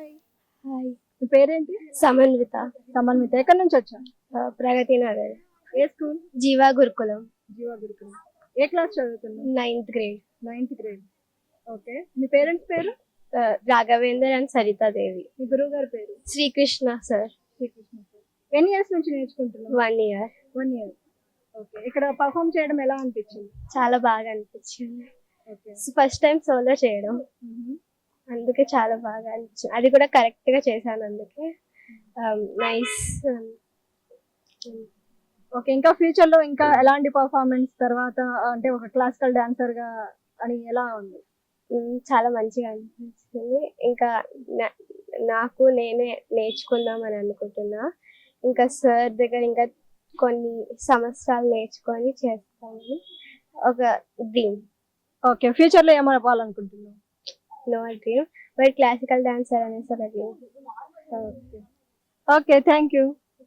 Hi hi మీ పేరేంటి? సమన్విత. సమన్విత. ఎక్కడి నుంచి వచ్చా ప్రగతి నగర్. ఏ స్కూల్? జీవా గురుకులం. జీవా గురుకులం. ఏ క్లాస్ చదువుతున్నావు? Ninth grade ninth grade okay మీ పేరెంట్స్ పేరు? రాఘవేందర్ అండ్ సరితాదేవి మీ గురువు గారి పేరు? శ్రీకృష్ణ సార్. శ్రీకృష్ణ సార్. ఎన్ని ఇయర్స్ నుంచి నేర్చుకుంటున్నావు? One year one year okay ఇక్కడ పర్ఫామ్ చేయడం ఎలా అనిపించింది? చాలా బాగా అనిపించింది. ఓకే ఫస్ట్ టైం సోలో చేయడం. అందుకే చాలా బాగా అనిపించింది. అది కూడా కరెక్ట్గా చేశాను అందుకే. నైస్ ఓకే ఇంకా ఫ్యూచర్లో ఇంకా ఎలాంటి పర్ఫార్మెన్స్ తర్వాత అంటే ఒక క్లాసికల్ డాన్సర్గా అని ఎలా ఉంది? చాలా మంచిగా అనిపించింది. ఇంకా నాకు నేనే నేర్చుకుందాం అని అనుకుంటున్నా. ఇంకా సార్ దగ్గర ఇంకా కొన్ని సంవత్సరాలు నేర్చుకొని చేస్తామని ఒక డ్రీమ్ ఓకే ఫ్యూచర్లో no I dream, but classical dancer and a celebrity. Okay. Okay, thank you.